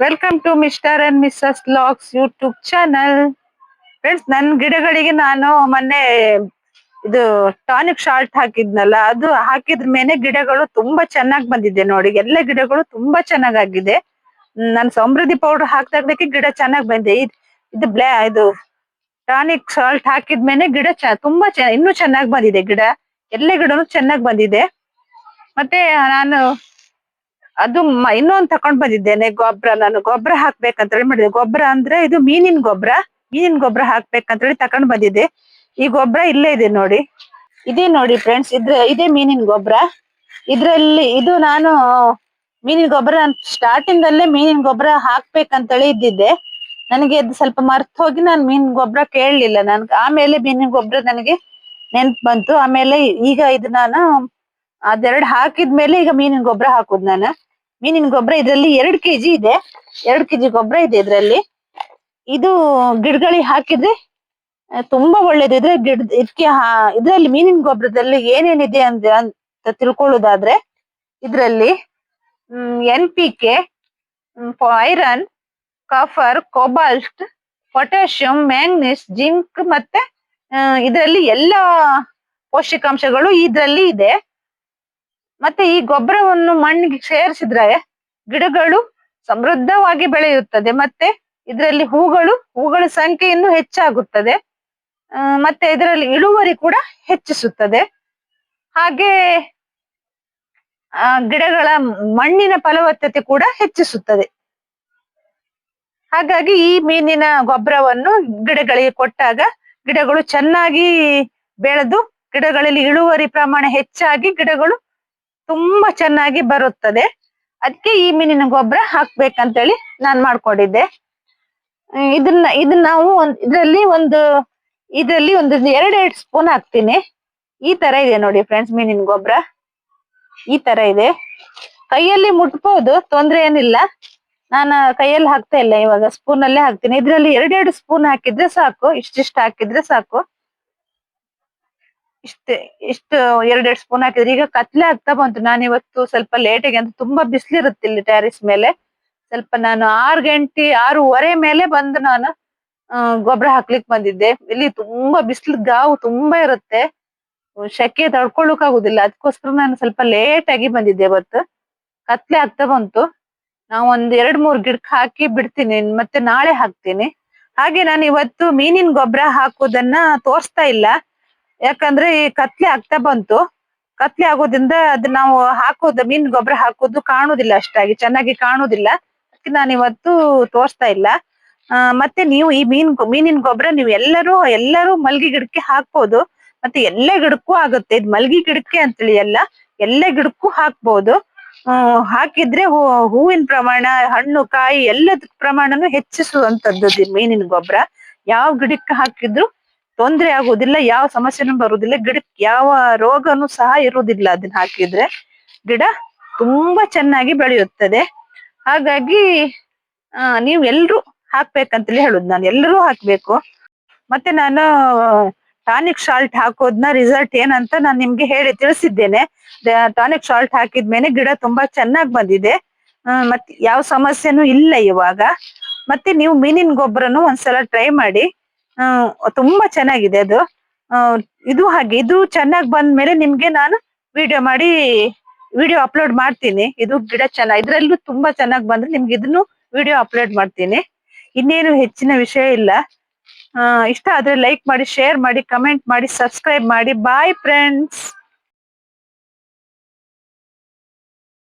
Welcome to mister and missus locks YouTube channel friends ನನ್ ಗಿಡಗಳಿಗೆ ನಾನು ಮೊನ್ನೆ ಇದು ಟಾನಿಕ್ ಶಾಲ್ಟ್ ಹಾಕಿದ್ನಲ್ಲ, ಅದು ಹಾಕಿದ್ರ ಮೇಲೆ ಗಿಡಗಳು ತುಂಬಾ ಚೆನ್ನಾಗಿ ಬಂದಿದೆ ನೋಡಿ. ಎಲ್ಲ ಗಿಡಗಳು ತುಂಬಾ ಚೆನ್ನಾಗಾಗಿದೆ. ನಾನು ಸಮೃದ್ಧಿ ಪೌಡರ್ ಹಾಕ್ದಾಗ್ಲಿಕ್ಕೆ ಗಿಡ ಚೆನ್ನಾಗ್ ಬಂದಿದೆ. ಇದ್- ಬ್ಲಾ, ಇದು ಟಾನಿಕ್ ಸಾಲ್ಟ್ ಹಾಕಿದ್ಮೇಲೆ ಗಿಡ ತುಂಬಾ ಚೆನ್ನ ಇನ್ನೂ ಚೆನ್ನಾಗ್ ಬಂದಿದೆ ಗಿಡ. ಎಲ್ಲ ಗಿಡನು ಚೆನ್ನಾಗ್ ಬಂದಿದೆ. ಮತ್ತೆ ನಾನು ಅದು ಇನ್ನೊಂದ್ ತಕೊಂಡ್ ಬಂದಿದ್ದೇನೆ ಗೊಬ್ಬರ ನಾನು. ಗೊಬ್ಬರ ಹಾಕ್ಬೇಕಂತ ಹೇಳಿ ಮಾಡಿದೆ. ಗೊಬ್ಬರ ಅಂದ್ರೆ ಇದು ಮೀನಿನ ಗೊಬ್ಬರ ಮೀನಿನ ಗೊಬ್ಬರ ಹಾಕ್ಬೇಕಂತ ಹೇಳಿ ತಕೊಂಡ್ ಬಂದಿದ್ದೆ. ಈ ಗೊಬ್ಬರ ಇಲ್ಲೇ ಇದೆ ನೋಡಿ. ಇದೇ ನೋಡಿ ಫ್ರೆಂಡ್ಸ್ ಇದ್ರ, ಇದೇ ಮೀನಿನ ಗೊಬ್ಬರ ಇದ್ರಲ್ಲಿ, ಇದು ನಾನು ಮೀನಿನ ಗೊಬ್ಬರ ಸ್ಟಾರ್ಟಿಂಗ್ ಅಲ್ಲೇ ಮೀನಿನ ಗೊಬ್ಬರ ಹಾಕ್ಬೇಕಂತೇಳಿ ಇದ್ದಿದ್ದೆ. ನನಗೆ ಅದು ಸ್ವಲ್ಪ ಮರ್ತ್ ಹೋಗಿ ನಾನು ಮೀನಿನ ಗೊಬ್ಬರ ಕೇಳಲಿಲ್ಲ. ನನ್, ಆಮೇಲೆ ಮೀನಿನ ಗೊಬ್ಬರ ನನಗೆ ನೆನ್ಪ್ ಬಂತು. ಆಮೇಲೆ ಈಗ ಇದು ನಾನು ಅದೆರಡು ಹಾಕಿದ್ಮೇಲೆ ಈಗ ಮೀನಿನ ಗೊಬ್ಬರ ಹಾಕುದು ನಾನು. ಮೀನಿನ ಗೊಬ್ಬರ ಇದರಲ್ಲಿ ಎರಡ್ ಕೆಜಿ ಇದೆ. ಎರಡ್ ಕೆಜಿ ಗೊಬ್ಬರ ಇದೆ ಇದರಲ್ಲಿ. ಇದು ಗಿಡಗಳಿಗೆ ಹಾಕಿದ್ರೆ ತುಂಬಾ ಒಳ್ಳೇದು. ಇದ್ರೆ ಗಿಡ, ಇದಕ್ಕೆ ಇದರಲ್ಲಿ ಮೀನಿನ ಗೊಬ್ಬರದಲ್ಲಿ ಏನೇನಿದೆ ಅಂತ ಅಂತ ತಿಳ್ಕೊಳ್ಳೋದಾದ್ರೆ, ಇದರಲ್ಲಿ N P K iron, copper, cobalt, potassium, manganese, zinc ಮತ್ತೆ ಇದರಲ್ಲಿ ಎಲ್ಲ ಪೋಷಕಾಂಶಗಳು ಇದರಲ್ಲಿ ಇದೆ. ಮತ್ತೆ ಈ ಗೊಬ್ಬರವನ್ನು ಮಣ್ಣಿಗೆ ಸೇರಿಸಿದ್ರೆ ಗಿಡಗಳು ಸಮೃದ್ಧವಾಗಿ ಬೆಳೆಯುತ್ತದೆ. ಮತ್ತೆ ಇದರಲ್ಲಿ ಹೂಗಳು, ಹೂಗಳ ಸಂಖ್ಯೆ ಇನ್ನು ಹೆಚ್ಚಾಗುತ್ತದೆ ಮತ್ತೆ ಇದರಲ್ಲಿ ಇಳುವರಿ ಕೂಡ ಹೆಚ್ಚಿಸುತ್ತದೆ. ಹಾಗೆ ಗಿಡಗಳ ಮಣ್ಣಿನ ಫಲವತ್ತತೆ ಕೂಡ ಹೆಚ್ಚಿಸುತ್ತದೆ. ಹಾಗಾಗಿ ಈ ಮೀನಿನ ಗೊಬ್ಬರವನ್ನು ಗಿಡಗಳಿಗೆ ಕೊಟ್ಟಾಗ ಗಿಡಗಳು ಚೆನ್ನಾಗಿ ಬೆಳೆದು ಗಿಡಗಳಲ್ಲಿ ಇಳುವರಿ ಪ್ರಮಾಣ ಹೆಚ್ಚಾಗಿ ಗಿಡಗಳು ತುಂಬಾ ಚೆನ್ನಾಗಿ ಬರುತ್ತದೆ. ಅದಕ್ಕೆ ಈ ಮೀನಿನ ಗೊಬ್ಬರ ಹಾಕ್ಬೇಕಂತೇಳಿ ನಾನ್ ಮಾಡ್ಕೊಂಡಿದ್ದೆ. ಇದನ್ನ ಇದನ್ನ ನಾವು ಒಂದ್, ಇದ್ರಲ್ಲಿ ಒಂದು, ಇದರಲ್ಲಿ ಒಂದು ಎರಡೆರಡು ಸ್ಪೂನ್ ಹಾಕ್ತೀನಿ. ಈ ತರ ಇದೆ ನೋಡಿ ಫ್ರೆಂಡ್ಸ್ ಮೀನಿನ ಗೊಬ್ಬರ. ಈ ತರ ಇದೆ. ಕೈಯಲ್ಲಿ ಮುಟ್ಬಹುದು ತೊಂದ್ರೆ ಏನಿಲ್ಲ. ನಾನು ಕೈಯಲ್ಲಿ ಹಾಕ್ತಾ ಇಲ್ಲ ಇವಾಗ ಸ್ಪೂನ್ ಅಲ್ಲೇ ಹಾಕ್ತೀನಿ. ಇದ್ರಲ್ಲಿ ಎರಡೆರಡು ಸ್ಪೂನ್ ಹಾಕಿದ್ರೆ ಸಾಕು, ಇಷ್ಟಿಷ್ಟು ಹಾಕಿದ್ರೆ ಸಾಕು. ಇಷ್ಟ, ಇಷ್ಟು ಎರಡೆರಡು ಸ್ಪೂನ್ ಹಾಕಿದ್ರೆ ಈಗ ಕತ್ಲೆ ಆಗ್ತಾ ಬಂತು. ನಾನು ಇವತ್ತು ಸ್ವಲ್ಪ ಲೇಟಾಗಿ ಅಂತ ತುಂಬಾ ಬಿಸಿಲಿರುತ್ತೆ ಇಲ್ಲಿ ಟ್ಯಾರಿಸ್ ಮೇಲೆ. ಸ್ವಲ್ಪ ನಾನು ಆರು ಗಂಟೆ, ಆರೂವರೆ ಮೇಲೆ ಬಂದು ನಾನು ಗೊಬ್ಬರ ಹಾಕ್ಲಿಕ್ ಬಂದಿದ್ದೆ. ಇಲ್ಲಿ ತುಂಬಾ ಬಿಸಿಲು ಗಾವು ತುಂಬಾ ಇರುತ್ತೆ. ಶೆಕೆ ತಡ್ಕೊಳ್ಳಕ್ ಆಗುದಿಲ್ಲ. ಅದಕ್ಕೋಸ್ಕರ ನಾನು ಸ್ವಲ್ಪ ಲೇಟ್ ಆಗಿ ಬಂದಿದ್ದೆ ಇವತ್ತು. ಕತ್ಲೆ ಆಗ್ತಾ ಬಂತು. ನಾವು ಒಂದ್ ಎರಡ್ ಮೂರ್ ಗಿಡಕ್ಕೆ ಹಾಕಿ ಬಿಡ್ತೀನಿ. ಮತ್ತೆ ನಾಳೆ ಹಾಕ್ತೀನಿ. ಹಾಗೆ ನಾನು ಇವತ್ತು ಮೀನಿನ ಗೊಬ್ಬರ ಹಾಕೋದನ್ನ ತೋರಿಸ್ತಾ ಇಲ್ಲ. ಯಾಕಂದ್ರೆ ಈ ಕತ್ಲೆ ಆಗ್ತಾ ಬಂತು. ಕತ್ಲೆ ಆಗೋದ್ರಿಂದ ಅದ್ ನಾವು ಹಾಕೋದು, ಮೀನ್ ಗೊಬ್ಬರ ಹಾಕೋದು ಕಾಣುದಿಲ್ಲ ಅಷ್ಟಾಗಿ, ಚೆನ್ನಾಗಿ ಕಾಣುದಿಲ್ಲ. ಅದಕ್ಕೆ ನಾನು ಇವತ್ತು ತೋರಿಸ್ತಾ ಇಲ್ಲ. ಮತ್ತೆ ನೀವು ಈ ಮೀನ್ ಮೀನಿನ ಗೊಬ್ಬರ ನೀವು ಎಲ್ಲರೂ ಎಲ್ಲರೂ ಮಲ್ಗಿ ಗಿಡಕ್ಕೆ ಹಾಕ್ಬೋದು. ಮತ್ತೆ ಎಲ್ಲ ಗಿಡಕ್ಕೂ ಆಗುತ್ತೆ. ಇದು ಮಲ್ಗಿ ಗಿಡಕ್ಕೆ ಅಂತೇಳಿ ಎಲ್ಲ ಎಲ್ಲ ಗಿಡಕ್ಕೂ ಹಾಕ್ಬೋದು. ಹಾಕಿದ್ರೆ ಹೂವಿನ ಪ್ರಮಾಣ, ಹಣ್ಣು, ಕಾಯಿ ಎಲ್ಲದ ಪ್ರಮಾಣನು ಹೆಚ್ಚಿಸುವಂತದ್ದು ಮೀನಿನ ಗೊಬ್ಬರ. ಯಾವ ಗಿಡಕ್ಕೆ ಹಾಕಿದ್ರು ತೊಂದ್ರೆ ಆಗುದಿಲ್ಲ ಯಾವ ಸಮಸ್ಯೆನೂ ಬರುದಿಲ್ಲ ಗಿಡಕ್ಕೆ ಯಾವ ರೋಗನು ಸಹ ಇರುವುದಿಲ್ಲ ಅದನ್ನ ಹಾಕಿದ್ರೆ. ಗಿಡ ತುಂಬಾ ಚೆನ್ನಾಗಿ ಬೆಳೆಯುತ್ತದೆ. ಹಾಗಾಗಿ ಆ, ನೀವು ಎಲ್ರು ಹಾಕ್ಬೇಕಂತಲೇ ಹೇಳುದು ನಾನು. ಎಲ್ಲರೂ ಹಾಕ್ಬೇಕು. ಮತ್ತೆ ನಾನು ಟಾನಿಕ್ ಶಾಲ್ಟ್ ಹಾಕೋದ್ನ ರಿಸಲ್ಟ್ ಏನಂತ ನಾನು ನಿಮ್ಗೆ ಹೇಳಿ ತಿಳಿಸಿದ್ದೇನೆ. ಟಾನಿಕ್ ಶಾಲ್ಟ್ ಹಾಕಿದ್ಮೇಲೆ ಗಿಡ ತುಂಬಾ ಚೆನ್ನಾಗಿ ಬಂದಿದೆ. ಮತ್ತೆ ಯಾವ ಸಮಸ್ಯೆನೂ ಇಲ್ಲ ಇವಾಗ. ಮತ್ತೆ ನೀವು ಮೀನಿನ ಗೊಬ್ಬರನು ಒಂದ್ಸಲ ಟ್ರೈ ಮಾಡಿ. ಆ, ತುಂಬಾ ಚೆನ್ನಾಗಿದೆ ಅದು. ಆ, ಇದು ಹಾಗೆ ಇದು ಚೆನ್ನಾಗಿ ಬಂದ್ಮೇಲೆ ನಿಮ್ಗೆ ನಾನು ವಿಡಿಯೋ ಮಾಡಿ ವಿಡಿಯೋ ಅಪ್ಲೋಡ್ ಮಾಡ್ತೀನಿ. ಇದು ಗಿಡ ಚೆನ್ನಾಗಿ ಇದ್ರಲ್ಲೂ ತುಂಬಾ ಚೆನ್ನಾಗಿ ಬಂದ್ರೆ ನಿಮ್ಗೆ ಇದನ್ನು ವಿಡಿಯೋ ಅಪ್ಲೋಡ್ ಮಾಡ್ತೀನಿ. ಇನ್ನೇನು ಹೆಚ್ಚಿನ ವಿಷಯ ಇಲ್ಲ. ಇಷ್ಟ ಆದ್ರೆ ಲೈಕ್ ಮಾಡಿ ಶೇರ್ ಮಾಡಿ ಕಮೆಂಟ್ ಮಾಡಿ ಸಬ್ಸ್ಕ್ರೈಬ್ ಮಾಡಿ. Bye friends